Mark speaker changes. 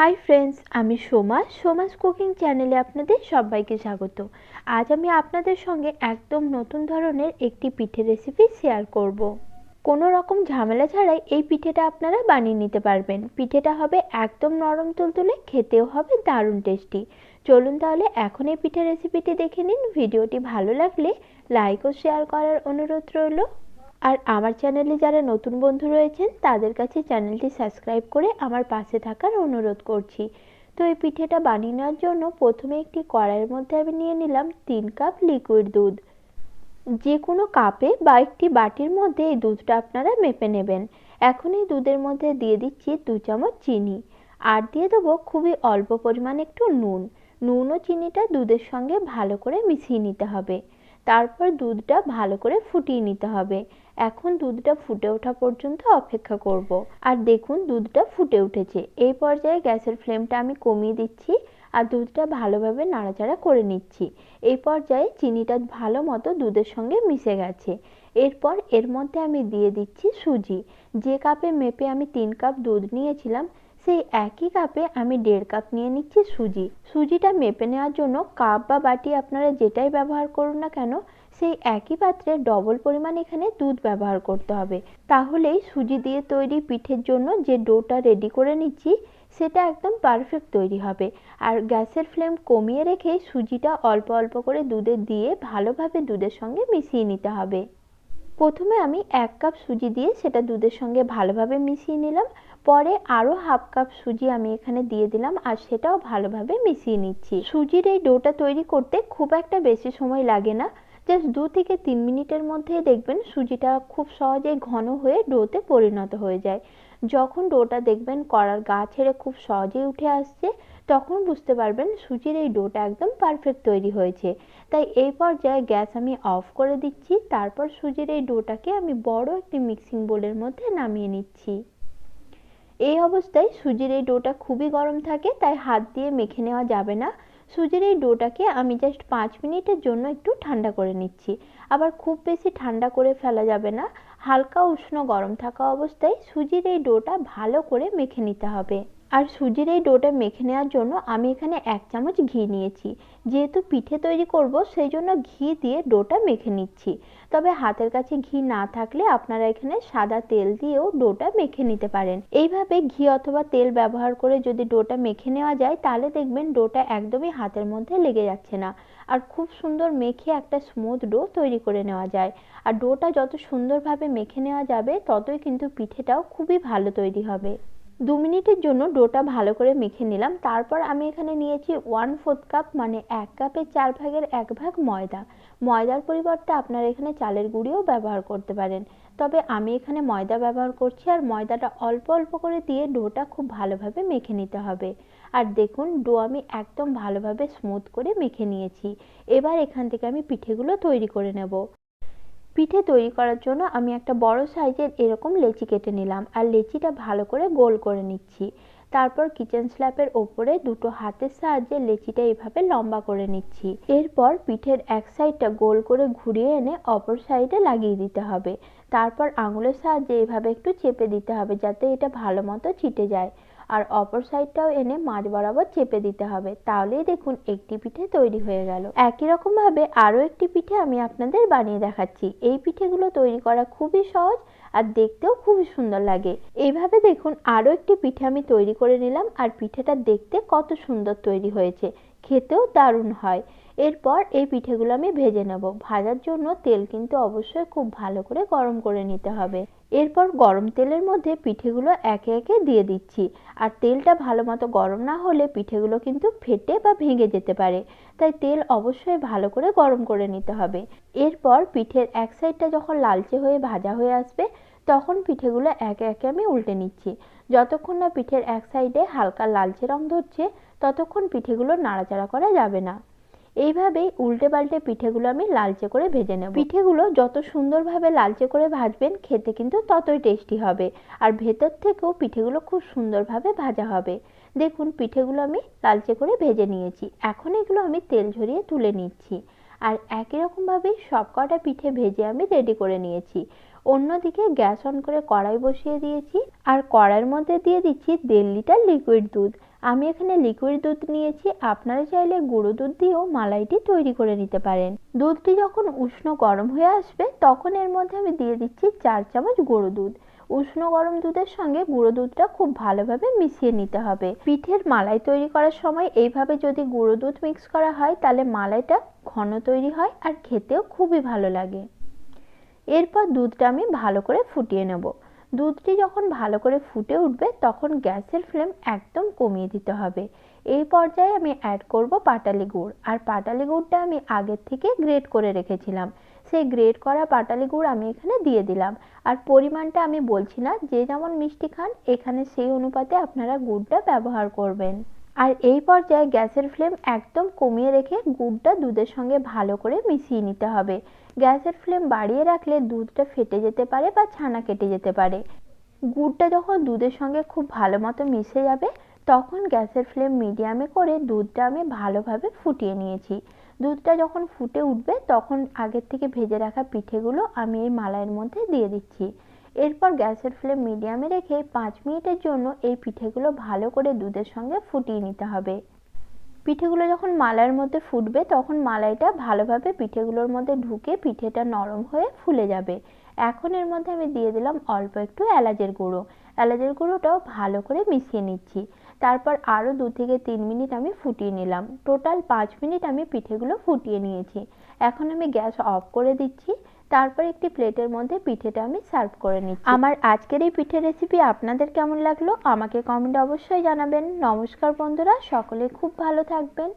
Speaker 1: Hi friends আমি Soma. Soma's cooking চ্যানেলে আপনাদের সবাইকে স্বাগত। আজ আমি আপনাদের সঙ্গে একদম নতুন ধরনের একটি পিঠে রেসিপি শেয়ার করব। কোনো রকম ঝামেলা ছাড়াই এই পিঠেটা আপনারা বানিয়ে নিতে পারবেন। পিঠেটা হবে একদম নরম তুলতুলে, খেতেও হবে দারুণ টেস্টি চলুন তাহলে এখন এই পিঠে রেসিপিটি দেখে নিন। ভিডিওটি ভালো লাগলে লাইক ও শেয়ার করার অনুরোধ রইল। আর আমার চ্যানেলে যারা নতুন বন্ধু রয়েছেন, তাদের কাছে চ্যানেলটি সাবস্ক্রাইব করে আমার পাশে থাকার অনুরোধ করছি। তো এই পিঠেটা বানিয়ে নেওয়ার জন্য প্রথমে একটি কড়াইয়ের মধ্যে আমি নিয়ে নিলাম তিন কাপ লিকুইড দুধ। যে কোনো কাপে বা একটি বাটির মধ্যে এই দুধটা আপনারা মেপে নেবেন। এখন এই দুধের মধ্যে দিয়ে দিচ্ছি দু চামচ চিনি। আর দিয়ে দেবো খুবই অল্প পরিমাণ একটু নুন। নুন ও চিনিটা দুধের সঙ্গে ভালো করে মিশিয়ে নিতে হবে। তারপর দুধটা ভালো করে ফুটিয়ে নিতে হবে। এখন দুধটা ফুটে ওঠা পর্যন্ত অপেক্ষা করব। আর দেখুন, দুধটা ফুটে উঠেছে। এই পর্যায়ে গ্যাসের ফ্লেমটা আমি কমিয়ে দিচ্ছি আর দুধটা ভালোভাবে নাড়াচাড়া করে নিচ্ছি। এই পর্যায়ে চিনিটা ভালো মতো দুধের সঙ্গে মিশে গেছে। এরপর এর মধ্যে আমি দিয়ে দিচ্ছি সুজি। যে কাপে মেপে আমি তিন কাপ দুধ নিয়েছিলাম সেই একই কাপে আমি দেড় কাপ নিয়ে নিচ্ছি সুজি। সুজিটা মেপে নেওয়ার জন্য কাপ বা বাটি আপনারা যেটাই ব্যবহার করুন না কেন, সেই একই পাত্রে ডবল পরিমাণ এখানে দুধ ব্যবহার করতে হবে। তাহলেই সুজি দিয়ে তৈরি পিঠের জন্য যে ডোটা রেডি করে নিচ্ছি, সেটা একদম পারফেক্ট তৈরি হবে। আর গ্যাসের ফ্লেম কমিয়ে রেখে সুজিটা অল্প অল্প করে দুধে দিয়ে ভালোভাবে দুধের সঙ্গে মিশিয়ে নিতে হবে। প্রথমে আমি এক কাপ সুজি দিয়ে সেটা দুধের সঙ্গে ভালোভাবে মিশিয়ে নিলাম। পরে আরও হাফ কাপ সুজি আমি এখানে দিয়ে দিলাম আর সেটাও ভালোভাবে মিশিয়ে নিচ্ছি। সুজির এই ডোটা তৈরি করতে খুব একটা বেশি সময় লাগে না। জাস্ট দু থেকে তিন মিনিটের মধ্যে দেখবেন সুজিটা খুব সহজেই ঘন হয়ে ডোতে পরিণত হয়ে যায়। যখন ডোটা দেখবেন কড়ার গা ছেড়ে খুব সহজেই উঠে আসছে, তখন বুঝতে পারবেন সুজির এই ডোটা একদম পারফেক্ট তৈরি হয়েছে। তাই এই পর্যায়ে গ্যাস আমি অফ করে দিচ্ছি, তারপর সুজির এই ডোটাকে আমি বড় একটি মিক্সিং বোলের মধ্যে নামিয়ে নিচ্ছি। এই অবস্থায় সুজির এই ডোটা খুবই গরম থাকে, তাই হাত দিয়ে মেখে নেওয়া যাবে না। সুজির এই ডোটাকে আমি জাস্ট পাঁচ মিনিটের জন্য একটু ঠান্ডা করে নিচ্ছি। আবার খুব বেশি ঠান্ডা করে ফেলা যাবে না। হালকা উষ্ণ গরম থাকা অবস্থায় সুজির এই ডোটা ভালো করে মেখে নিতে হবে। আর সুজির এই ডোটা মেখে নেওয়ার জন্য আমি এখানে এক চামচ ঘি নিয়েছি। যেহেতু পিঠে তৈরি করব, সেই জন্য ঘি দিয়ে ডোটা মেখে নিচ্ছি। তবে হাতের কাছে ঘি না থাকলে আপনারা এখানে সাদা তেল দিয়েও ডোটা মেখে নিতে পারেন। এইভাবে ঘি অথবা তেল ব্যবহার করে যদি ডোটা মেখে নেওয়া যায়, তাহলে দেখবেন ডোটা একদমই হাতের মধ্যে লেগে যাচ্ছে না। আর খুব সুন্দর মেখে একটা স্মুথ ডো তৈরি করে নেওয়া যায়। আর ডোটা যত সুন্দরভাবে মেখে নেওয়া যাবে, ততই কিন্তু পিঠেটাও খুবই ভালো তৈরি হবে। দু মিনিটের জন্য ডোটা ভালো করে মেখে নিলাম। তারপর আমি এখানে নিয়েছি ওয়ান ফোর্থ কাপ মানে এক কাপের চার ভাগের এক ভাগ ময়দা। ময়দার পরিবর্তে আপনারা এখানে চালের গুঁড়িও ব্যবহার করতে পারেন। তবে আমি এখানে ময়দা ব্যবহার করছি আর ময়দাটা অল্প অল্প করে দিয়ে ডোটা খুব ভালোভাবে মেখে নিতে হবে। আর দেখুন, ডো আমি একদম ভালোভাবে স্মুথ করে মেখে নিয়েছি। এবার এখান থেকে আমি পিঠেগুলো তৈরি করে নেব। পিঠে তৈরি করার জন্য আমি একটা বড় সাইজের এরকম লেচি কেটে নিলাম আর লেচিটা ভালো করে গোল করে নিচ্ছি। তারপর কিচেন স্ল্যাপের ওপরে দুটো হাতের সাহায্যে লেচিটা এইভাবে লম্বা করে নিচ্ছি। এরপর পিঠের এক সাইডটা গোল করে ঘুরিয়ে এনে অপর সাইডে লাগিয়ে দিতে হবে। তারপর আঙুলের সাহায্যে এভাবে একটু চেপে দিতে হবে যাতে এটা ভালো মতো ছিটে যায়। আর অপর সাইডটাও এনে মাঝ বরাবর চেপে দিতে হবে। তাহলেই দেখুন একটি পিঠে তৈরি হয়ে গেল। একই রকম ভাবে আরও একটি পিঠে আমি আপনাদের বানিয়ে দেখাচ্ছি। এই পিঠেগুলো তৈরি করা খুবই সহজ আর দেখতেও খুবই সুন্দর লাগে। এইভাবে দেখুন আরও একটি পিঠে আমি তৈরি করে নিলাম আর পিঠেটা দেখতে কত সুন্দর তৈরি হয়েছে। খেতেও দারুণ হয়। এরপর এই পিঠেগুলো আমি ভেজে নেব। ভাজার জন্য তেল কিন্তু অবশ্যই খুব ভালো করে গরম করে নিতে হবে। এরপর গরম তেলের মধ্যে পিঠেগুলো একে একে দিয়ে দিচ্ছি। আর তেলটা ভালো মতো গরম না হলে পিঠেগুলো কিন্তু ফেটে বা ভেঙে যেতে পারে। তাই তেল অবশ্যই ভালো করে গরম করে নিতে হবে। এরপর পিঠের এক সাইডটা যখন লালচে হয়ে ভাজা হয়ে আসবে, তখন পিঠেগুলো একে একে আমি উল্টে নিচ্ছি। যতক্ষণ না পিঠের এক সাইডে হালকা লালচে রং ধরছে, ততক্ষণ পিঠেগুলো নাড়াচাড়া করা যাবে না। এইভাবেই উল্টে পাল্টে পিঠেগুলো আমি লালচে করে ভেজে নেব। পিঠেগুলো যত সুন্দরভাবে লালচে করে ভাজবেন, খেতে কিন্তু ততই টেস্টি হবে। আর ভেতর থেকেও পিঠেগুলো খুব সুন্দরভাবে ভাজা হবে। দেখুন, পিঠেগুলো আমি লালচে করে ভেজে নিয়েছি। এখন এগুলো আমি তেল ঝরিয়ে তুলে নিচ্ছি। আর একই রকমভাবেই সব কটা পিঠে ভেজে আমি রেডি করে নিয়েছি। অন্যদিকে গ্যাস অন করে কড়াই বসিয়ে দিয়েছি। আর কড়াইয়ের মধ্যে দিয়ে দিচ্ছি দেড় লিটার লিকুইড দুধ। আমি এখানে লিকুইড দুধ নিয়েছি, আপনারা চাইলে গুঁড়ো দুধ দিয়েও মালাইটি তৈরি করে নিতে পারেন। দুধটি যখন উষ্ণ গরম হয়ে আসবে, তখন এর মধ্যে আমি দিয়ে দিচ্ছি চার চামচ গুঁড়ো দুধ। উষ্ণ গরম দুধের সঙ্গে গুঁড়ো দুধটা খুব ভালোভাবে মিশিয়ে নিতে হবে। পিঠের মালাই তৈরি করার সময় এইভাবে যদি গুঁড়ো দুধ মিক্স করা হয়, তাহলে মালাইটা ঘন তৈরি হয় আর খেতেও খুবই ভালো লাগে। এরপর দুধটা আমি ভালো করে ফুটিয়ে নেব। দুধটি যখন ভালো করে ফুটে উঠবে, তখন গ্যাসের ফ্লেম একদম কমিয়ে দিতে হবে। এই পর্যায়ে আমি অ্যাড করব পাটালি গুড়। আর পাটালি গুড়টা আমি আগের থেকে গ্রেট করে রেখেছিলাম। সেই গ্রেট করা পাটালি গুড় আমি এখানে দিয়ে দিলাম। আর পরিমাণটা আমি বলছি না, যে যেমন মিষ্টি খান, এখানে সেই অনুপাতে আপনারা গুড়টা ব্যবহার করবেন। আর এই পর্যায়ে গ্যাসের ফ্লেম একদম কমিয়ে রেখে গুড়টা দুধের সঙ্গে ভালো করে মিশিয়ে নিতে হবে। গ্যাসের ফ্লেম বাড়িয়ে রাখলে দুধটা ফেটে যেতে পারে বা ছানা কেটে যেতে পারে। গুড়টা যখন দুধের সঙ্গে খুব ভালো মতো মিশে যাবে, তখন গ্যাসের ফ্লেম মিডিয়ামে করে দুধটা আমি ভালোভাবে ফুটিয়ে নিয়েছি। দুধটা যখন ফুটে উঠবে, তখন আগের থেকে ভেজে রাখা পিঠেগুলো আমি এই মালাইয়ের মধ্যে দিয়ে দিচ্ছি। এরপর গ্যাসের ফ্লেম মিডিয়ামে রেখে পাঁচ মিনিটের জন্য এই পিঠেগুলো ভালো করে দুধের সঙ্গে ফুটিয়ে নিতে হবে। পিঠেগুলো যখন মালাইয়ের মধ্যে ফুটবে, তখন মালাইটা ভালোভাবে পিঠেগুলোর মধ্যে ঢুকে পিঠেটা নরম হয়ে ফুলে যাবে। এখন এর মধ্যে আমি দিয়ে দিলাম অল্প একটু এলাচের গুঁড়ো। এলাচের গুঁড়োটাও ভালো করে মিশিয়ে নিচ্ছি। তারপর আরও দু থেকে তিন মিনিট আমি ফুটিয়ে নিলাম। টোটাল পাঁচ মিনিট আমি পিঠেগুলো ফুটিয়ে নিয়েছি। এখন আমি গ্যাস অফ করে দিচ্ছি। তারপর একটি প্লেটের মধ্যে পিঠেটা আমি সার্ভ করে নিচ্ছি। আমার আজকের এই পিঠে রেসিপি আপনাদের কেমন লাগল? আমাকে কমেন্ট অবশ্যই জানাবেন। নমস্কার বন্ধুরা, সকলে খুব ভালো থাকবেন।